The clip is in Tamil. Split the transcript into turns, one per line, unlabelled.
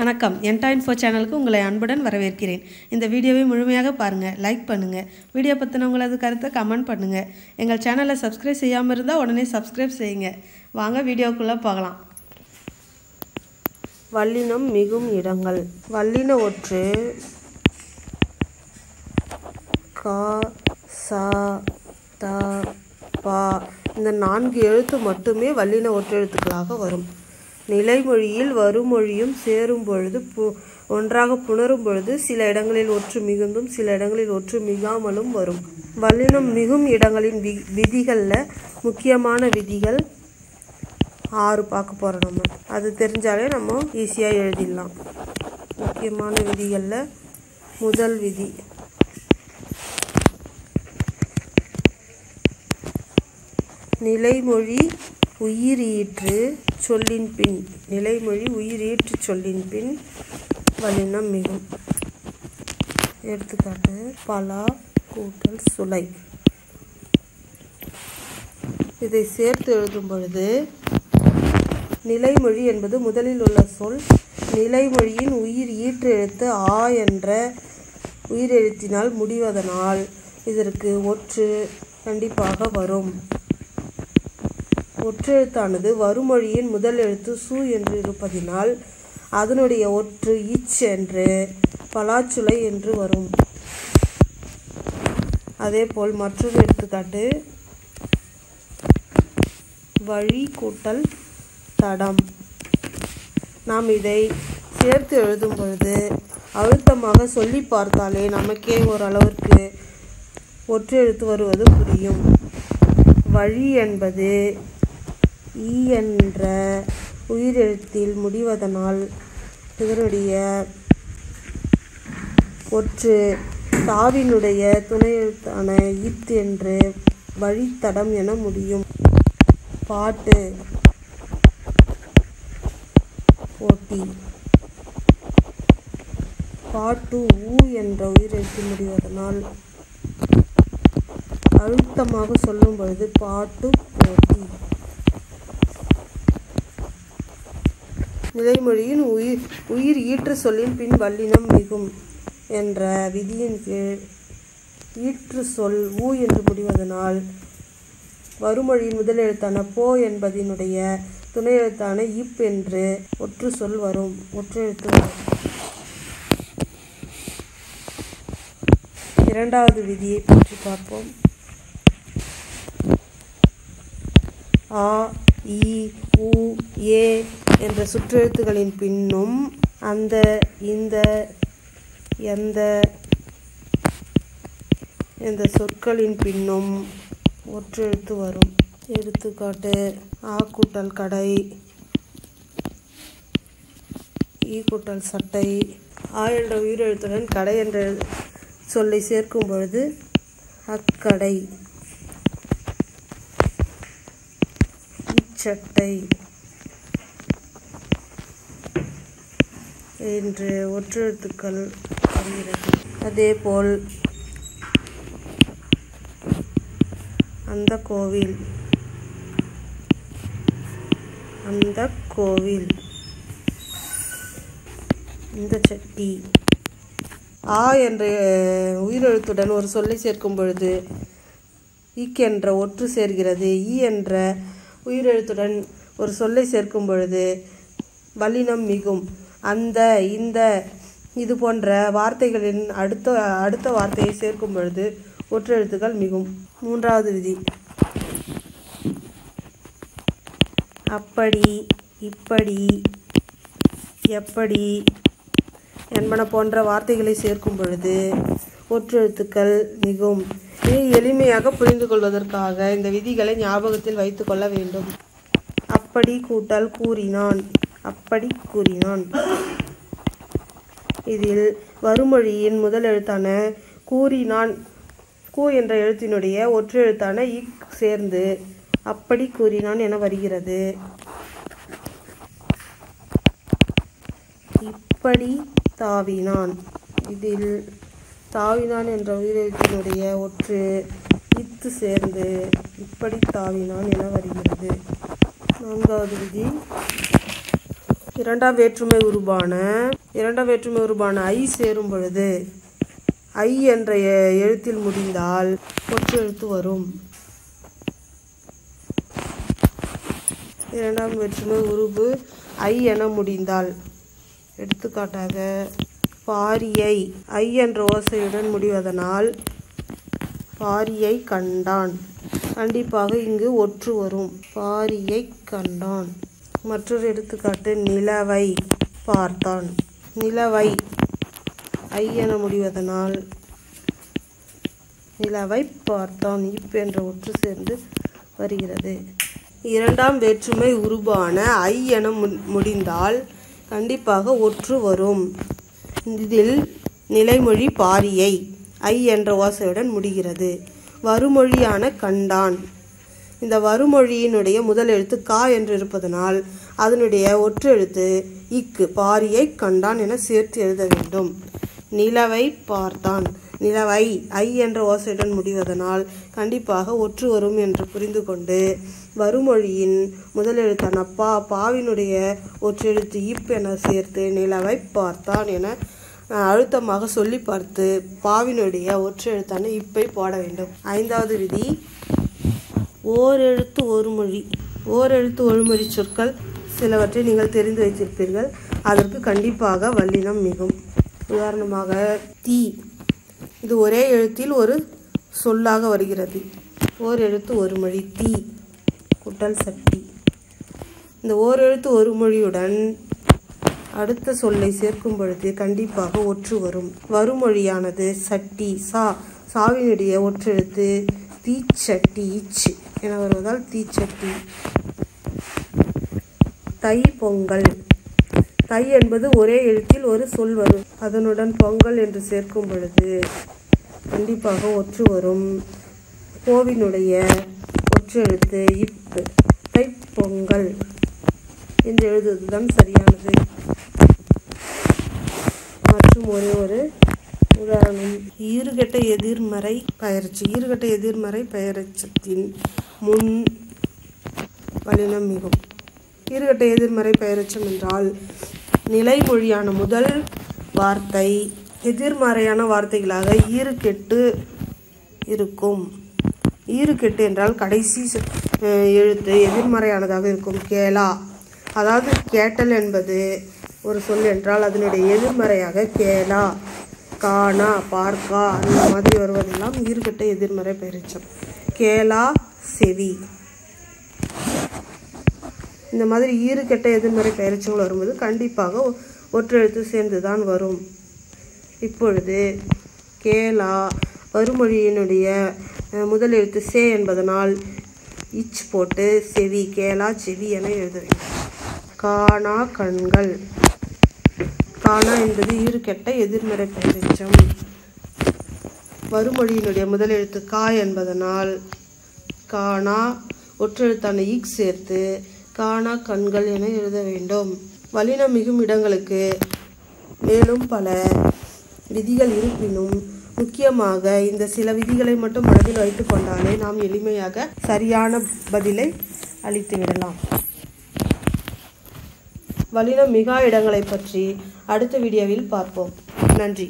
வணக்கம். என்டா இன்ஃபோ சேனலுக்கு உங்களை அன்புடன் வரவேற்கிறேன். இந்த வீடியோவை முழுமையாக பாருங்கள் லைக் பண்ணுங்கள் வீடியோ பற்றின உங்களது கருத்தை கமெண்ட் பண்ணுங்கள் எங்கள் சேனலை சப்ஸ்கிரைப் செய்யாமல் இருந்தால் உடனே சப்ஸ்கிரைப் செய்யுங்க. வாங்க வீடியோக்குள்ளே போகலாம். வல்லினம் மிகும் இடங்கள். வல்லின ஒற்று கா சா த பா. இந்த நான்கு எழுத்து மட்டுமே வல்லின ஒற்றெழுத்துக்களாக வரும். நிலைமொழியில் வருமொழியும் சேரும் பொழுது பு ஒன்றாக புணரும் பொழுது சில இடங்களில் ஒற்று மிகுந்தும் சில இடங்களில் ஒற்று மிகாமலும் வரும். வல்லினம் மிகும் இடங்களின் வி விதிகளில் முக்கியமான விதிகள் ஆறு பார்க்க போகிறோம் நம்ம. அது தெரிஞ்சாலே நம்ம ஈஸியாக எழுதிடலாம். முக்கியமான விதிகளில் முதல் விதி. நிலைமொழி உயிரீற்று சொல்லின் பின் நிலைமொழி உயிரீற்று சொல்லின் பின் வலினம் மிகும். எடுத்துக்காட்டு பலா கூட்டல் சுலை. இதை சேர்த்து எழுதும் பொழுது நிலைமொழி என்பது முதலில் உள்ள சொல். நிலைமொழியின் உயிர் ஈற்று எழுத்து ஆ என்ற உயிரெழுத்தினால் முடிவதனால் இதற்கு ஒற்று கண்டிப்பாக வரும். ஒற்றெழுத்தானது வருமொழியின் முதல் எழுத்து சு என்று இருப்பதினால் அதனுடைய ஒற்று இச் என்று பலாச்சுளை என்று வரும். அதேபோல் மற்றொரு எடுத்துக்காட்டு வழி கூட்டல் தடம். நாம் இதை சேர்த்து எழுதும் பொழுது அழுத்தமாக சொல்லி பார்த்தாலே நமக்கே ஓரளவிற்கு ஒற்றெழுத்து வருவது புரியும். வழி என்பது ஈ என்ற உயிரெழுத்தில் முடிவதனால் இதனுடைய ஒற்று தாவினுடைய துணை எழுத்தான என்று வழித்தடம் என முடியும். பாட்டு. போட்டி. பாட்டு ஊ என்ற உயிரெழுத்து முடிவதனால் அழுத்தமாக சொல்லும் பொழுது பாட்டு போட்டி. நிலைமொழியின் உயிர் உயிர் ஈற்று சொல்லின் பின் வல்லினம் மிகும் என்ற விதியின் கீழ் ஈற்று சொல் ஊ என்று முடிவதனால் வருமொழியின் முதல் எழுத்தான போ என்பதினுடைய துணை எழுத்தான இப் என்று ஒற்று சொல் வரும் ஒற்று எழுத்து வரும். இரண்டாவது விதியை பற்றி பார்ப்போம். ஆ இ உ ஏ என்ற சுற்றெழுத்துகளின் பின்னும் அந்த இந்த எந்த இந்த சொற்களின் பின்னும் ஒற்றெழுத்து வரும். எடுத்துக்காட்டு ஆ கூட்டல் கடை ஈ கூட்டல் சட்டை ஆ என்ற உயிரெழுத்துடன் கடை என்ற சொல்லை சேர்க்கும் பொழுது அக்கடை இச்சட்டை. என்று ஒற்றெழுத்துக்கள் வருகிறது. அதேபோல் அந்த கோவில் அந்த கோவில் இந்த சட்டி. ஆ என்ற உயிரெழுத்துடன் ஒரு சொல்லை சேர்க்கும் பொழுது இக் என்ற ஒற்று சேர்கிறது. ஈ என்ற உயிரெழுத்துடன் ஒரு சொல்லை சேர்க்கும் பொழுது வல்லினம் மிகும். அந்த இந்த இது போன்ற வார்த்தைகளின் அடுத்த அடுத்த வார்த்தையை சேர்க்கும் பொழுது ஒற்றெழுத்துக்கள் மிகும். மூன்றாவது விதி. அப்படி இப்படி எப்படி என்பன போன்ற வார்த்தைகளை சேர்க்கும் பொழுது ஒற்றெழுத்துக்கள் மிகும். இதை எளிமையாக புரிந்து கொள்வதற்காக இந்த விதிகளை ஞாபகத்தில் வைத்துக்கொள்ள வேண்டும். அப்படி கூட்டல் கூறினான். அப்படி கூறினான். இதில் வருமொழியின் முதல் எழுத்தான கூறினான் கூ என்ற எழுத்தினுடைய ஒற்று எழுத்தான இக் சேர்ந்து அப்படி கூறினான் என வருகிறது. இப்படி தாவினான். இதில் தாவினான் என்ற உயிரெழுத்தினுடைய ஒற்று இத்து சேர்ந்து இப்படி தாவினான் என வருகிறது. நான்காவது விதி. இரண்டாம் வேற்றுமை உருபான இரண்டாம் வேற்றுமை உருபான ஐ சேரும் பொழுது ஐ என்ற எ- எழுத்தில் முடிந்தால் ஒற்றெழுத்து வரும். இரண்டாம் வேற்றுமை உருபு ஐ என முடிந்தால் எடுத்துக்காட்டாக பாரியை ஐ என்ற ஓசையுடன் முடிவதனால் பாரியை கண்டான். கண்டிப்பாக இங்கு ஒற்று வரும். பாரியை கண்டான். மற்றொரு எடுத்துக்காட்டு நிலவை பார்த்தான். நிலவை ஐ என முடிவதனால் நிலவை பார்த்தான். இப் என்ற ஒற்று சேர்ந்து வருகிறது. இரண்டாம் வேற்றுமை உருவான ஐ என முடிந்தால் கண்டிப்பாக ஒற்று வரும். இதில் நிலைமொழி பாரியை ஐ என்ற ஓசையுடன் முடிகிறது. வருமொழியான கண்டான். இந்த வருமொழியினுடைய முதல் எழுத்து கா என்று இருப்பதனால் அதனுடைய ஒற்றெழுத்து இக்கு பாரியை கண்டான் என சேர்த்து எழுத வேண்டும். நிலவை பார்த்தான். நிலவை ஐ என்ற ஓசையுடன் முடிவதனால் கண்டிப்பாக ஒற்று வரும் என்று புரிந்து கொண்டு வருமொழியின் முதல் எழுத்தான பா பாவினுடைய ஒற்றெழுத்து இப் என சேர்த்து நிலவை பார்த்தான் என அழுத்தமாக சொல்லி பார்த்து பாவினுடைய ஒற்றெழுத்தான இப்பை போட வேண்டும். ஐந்தாவது விதி ஓரெழுத்து ஒரு மொழி. ஓரெழுத்து ஒரு மொழி சொற்கள் சிலவற்றை நீங்கள் தெரிந்து வைத்திருப்பீர்கள். அதற்கு கண்டிப்பாக வல்லினம் மிகும். உதாரணமாக தீ. இது ஒரே எழுத்தில் ஒரு சொல்லாக வருகிறது. ஓர் எழுத்து ஒரு மொழி. தீ. குட்டல் சட்டி. இந்த ஓர் எழுத்து ஒரு மொழியுடன் அடுத்த சொல்லை சேர்க்கும் பொழுது கண்டிப்பாக ஒற்று வரும். வருமொழியானது சட்டி சா. சாவினுடைய ஒற்றெழுத்து தீச்சட்டி இச்சு என வருவதால் தீச்சட்டி. தை பொங்கல். தை என்பது ஒரே எழுத்தில் ஒரு சொல் வரும். அதனுடன் பொங்கல் என்று சேர்க்கும் பொழுது கண்டிப்பாக ஒற்று வரும். கோவினுடைய ஒற்று எழுத்து இப்பு தை பொங்கல் என்று எழுதுவதுதான் சரியானது. மற்றும் ஒரே ஒரு உதாரணம். ஈறுகட்ட எதிர்மறை பயிற்சி. ஈறுகட்ட எதிர்மறை பயிற்சத்தின் முன் வலினம் மிகும். ஈறுகெட்ட எதிர்மறை பெயரச்சம் என்றால் நிலைமொழியான முதல் வார்த்தை எதிர்மறையான வார்த்தைகளாக ஈறுகெட்டு இருக்கும். ஈறுகெட்டு என்றால் கடைசி எழுத்து எதிர்மறையானதாக இருக்கும். கேளா. அதாவது கேட்டல் என்பது ஒரு சொல் என்றால் அதனுடைய எதிர்மறையாக கேளா காணா பார்க்கா அந்த மாதிரி வருவதெல்லாம் ஈர்கட்ட எதிர்மறை பெயரிச்சம். கேளா செவி. இந்த மாதிரி ஈறுகெட்ட எதிர்மறை பெயர்ச்சங்கள் வரும்போது கண்டிப்பாக ஒற்றெழுத்து சேர்ந்து தான் வரும். இப்பொழுது கேலா வருமொழியினுடைய முதல் எழுத்து சே என்பதனால் இச் போட்டு செவி கேலா செவி என எழுதுவேன் காணா கண்கள். காணா என்பது ஈறுகெட்ட எதிர்மறை பயிற்சம் வருமொழியினுடைய முதல் எழுத்து கா என்பதனால் காணா ஒற்றெழுத்தான ஈக் சேர்த்து காணா கண்கள் என எழுத வேண்டும். வலினம் மிகும் இடங்களுக்கு மேலும் பல விதிகள் இருப்பினும் முக்கியமாக இந்த சில விதிகளை மட்டும் மனதில் வைத்துக் கொண்டாலே நாம் எளிமையாக சரியான பதிலை அளித்து விடலாம். வலினம் மிகா இடங்களை பற்றி அடுத்த வீடியோவில் பார்ப்போம். நன்றி.